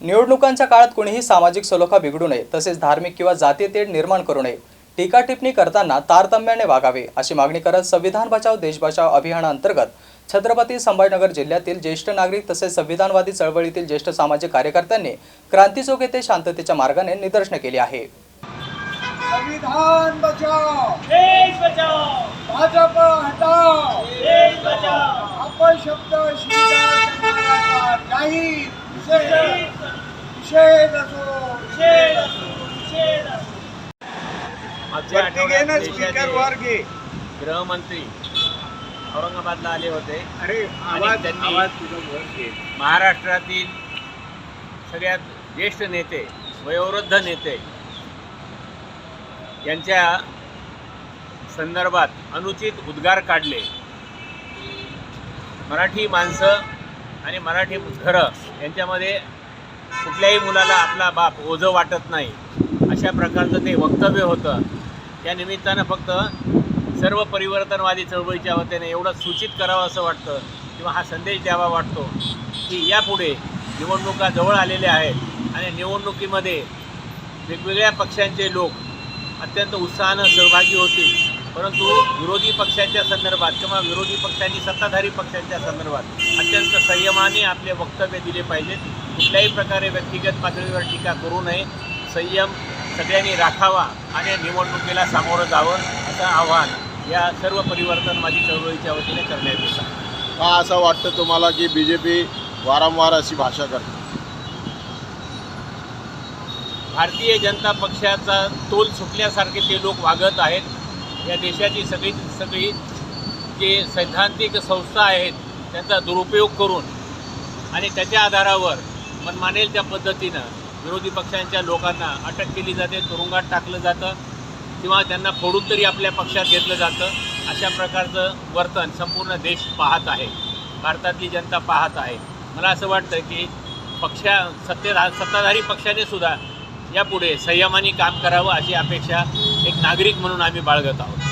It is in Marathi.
निवडणुकांच्या काळात कोणीही सामाजिक सलोखा बिघडू नये तसेच धार्मिक किंवा जातीय तेढ निर्माण करू नये. टीका टिप्पणी करताना तारतम्याने वागावे अशी मागणी करत संविधान बचाव देश बचाव अभियानाअंतर्गत छत्रपती संभाजीनगर जिल्ह्यातील ज्येष्ठ नागरिक तसेच संविधानवादी चळवळीतील ज्येष्ठ सामाजिक कार्यकर्त्यांनी क्रांतीचौक येथे शांततेच्या मार्गाने निदर्शने केली आहे. संविधान बचाओ देश बचाओ भाजप हटाओ! देश बचाओ अपशब्द स्वीकार नाही निषेध मागच्या आठवड्यात देशाचे घे. गृहमंत्री औरंगाबादला आले होते. अरे आवाज- महाराष्ट्रातील सगळ्यात ज्येष्ठ नेते वयोवृद्ध नेते यांच्या संदर्भात अनुचित उद्गार काढले. मराठी माणसं आणि मराठी घरं यांच्यामध्ये कुठल्याही मुलाला आपला बाप ओझं वाटत नाही. अशा प्रकारचं ते वक्तव्य होतं. त्या निमित्तानं फक्त सर्व परिवर्तनवादी चळवळीच्या वतीने एवढं सूचित करावं असं वाटतं किंवा हा संदेश द्यावा वाटतो की यापुढे निवडणुका जवळ आलेल्या आहेत आणि निवडणुकीमध्ये वेगवेगळ्या पक्षांचे लोक अत्यंत उत्साहानं सहभागी होतील. परंतु विरोधी पक्षाच्या संदर्भात किंवा विरोधी पक्षांनी सत्ताधारी पक्षांच्या संदर्भात अत्यंत संयमाने आपले वक्तव्य दिले पाहिजेत. कुठल्याही प्रकारे व्यक्तिगत पातळीवर टीका करू नये. संयम सगळ्यांनी राखावा आणि निवडणुकीला सामोरं जावं असं आव्हान या सर्व परिवर्तनवादी चळवळीच्या वतीने करण्यात येत का असं वाटतं तुम्हाला की बी जे पी वारंवार अशी भाषा करते? भारतीय जनता पक्षाचा तोल सुटल्यासारखे ते लोक वागत आहेत. या देशाची सगळी सगळी जे सैद्धांतिक संस्था आहेत त्यांचा दुरुपयोग करून आणि त्याच्या आधारावर मनमानेल त्या पद्धतीनं विरोधी पक्षांच्या लोकांना अटक केली जाते तुरुंगात टाकलं जातं किंवा त्यांना फोडून तरी आपल्या पक्षात घेतलं जातं. अशा प्रकारचं वर्तन संपूर्ण देश पाहत आहे. भारतातली जनता पाहत आहे. मला असं वाटतं की पक्षा सत्तेधा सत्ताधारी पक्षाने सुद्धा यापुढे संयमाने काम करावं अशी अपेक्षा एक नागरिक म्हणून आम्ही बाळगत आहोत.